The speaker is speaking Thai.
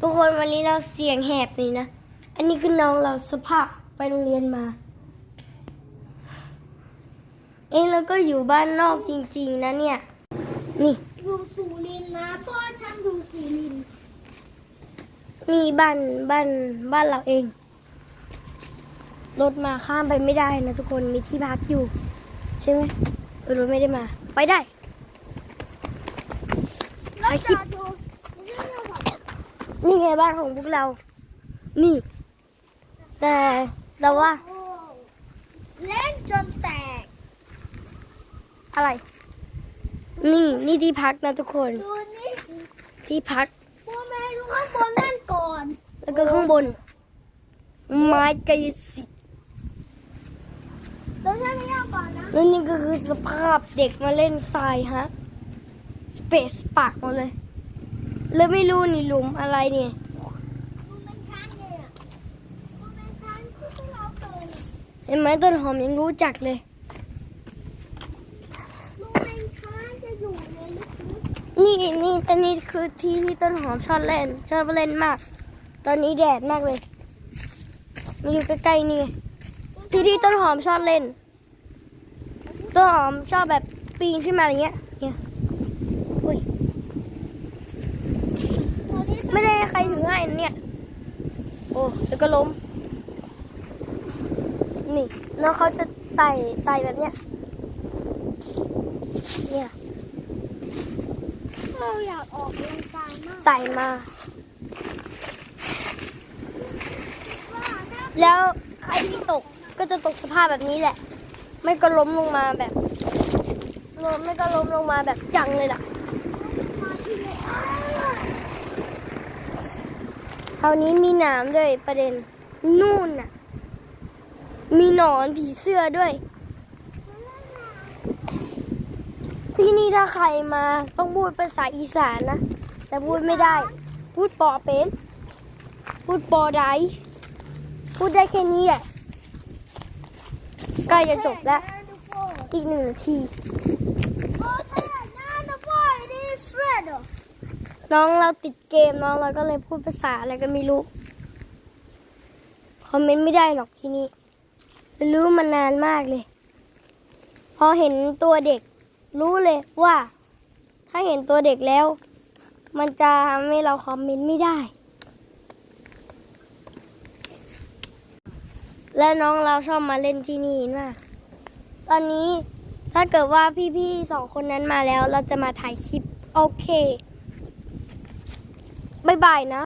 ทุกคนวันนี้เราเสียงแหบนี่นะ อันนี้คือน้องเราสภาพไปโรงเรียนมา เองแล้วก็อยู่บ้านนอกจริง ๆ นะเนี่ย นี่อยู่สุรินทร์นะพ่อฉันอยู่สุรินทร์นี่บ้านบ้านบ้านเราเอง รถมาข้ามไปไม่ได้นะทุกคนมีที่พักอยู่ ใช่ไหมเออรถไม่ได้มา ไปได้แล้วไอ้คลิป จะดูนี่เราแบบ นี่ไงบ้านของพวกเรา นี่ แต่แต่ว่าโอ้เล่นจนแตก อะไร นี่นี่ที่พักนะทุกคน ดูนี่ที่พักพ่อแม่ดูข้างบนนั่นก่อน แล้วก็ข้างบน ไม้กายสิทธิ์แล้วฉันไม่เอาก่อนนะ แล้วนี่ก็คือสภาพเด็กมาเล่นทรายฮะ สเปซปากหมดเลย แล้วไม่รู้นี่หลุมอะไรเนี่ยดูแม่ช้างเนี่ยดูแม่ช้างที่เราเกินเห็นไหมต้นหอมยังรู้จักเลยดูแม่ช้างจะอยู่ในลึกนี่นี่อันนี้คือที่ที่ต้นหอมชอบเล่น ชอบเล่นมาก ตอนนี้แดดมากเลยมันอยู่ใกล้ๆนี่ไงๆที่ที่ต้นหอมชอบเล่น ต้นหอมชอบแบบปีนขึ้นมาอย่างเงี้ยเนี่ยอุ้ย ตอนนี้ ไม่ได้ใครถือให้นะเนี่ย โอ้แล้วก็ล้ม นี่ แล้วเขาจะไต่ไต่แบบเนี้ย เนี่ยเราอยากออกกำลังกายมากไต่มาว่าถ้าแล้วใครที่ตกก็จะตกสภาพแบบนี้แหละ ไม่ก็ล้มลงมาแบบล้มไม่ก็ล้มลงมาแบบจังเลยล่ะ มาที่ไหนคราวนี้มีหนามด้วยประเด็นนู่นน่ะ มีหนอนผีเสื้อด้วย ที่นี่ถ้าใครมาต้องพูดภาษาอีสานนะ แต่พูดไม่ได้ พูดปอเป็น พูดปอได้ พูดได้แค่นี้แหละใกล้จะจบแล้ว อีกหนึ่งนาที โอ้แท้หน้านะพ่อไอ้นี่เฟรดเหรอ น้องเราติดเกมน้องเราก็เลยพูดภาษาอะไรก็ไม่รู้ คอมเมนต์ไม่ได้หรอกที่นี่รู้มานานมากเลย พอเห็นตัวเด็ก รู้เลยว่า ถ้าเห็นตัวเด็กแล้ว มันจะทำให้เราคอมเมนต์ไม่ได้ และน้องเราชอบมาเล่นที่นี่มาก ตอนนี้ถ้าเกิดว่าพี่ๆสองคนนั้นมาแล้ว เราจะมาถ่ายคลิป โอเค บายบายนะ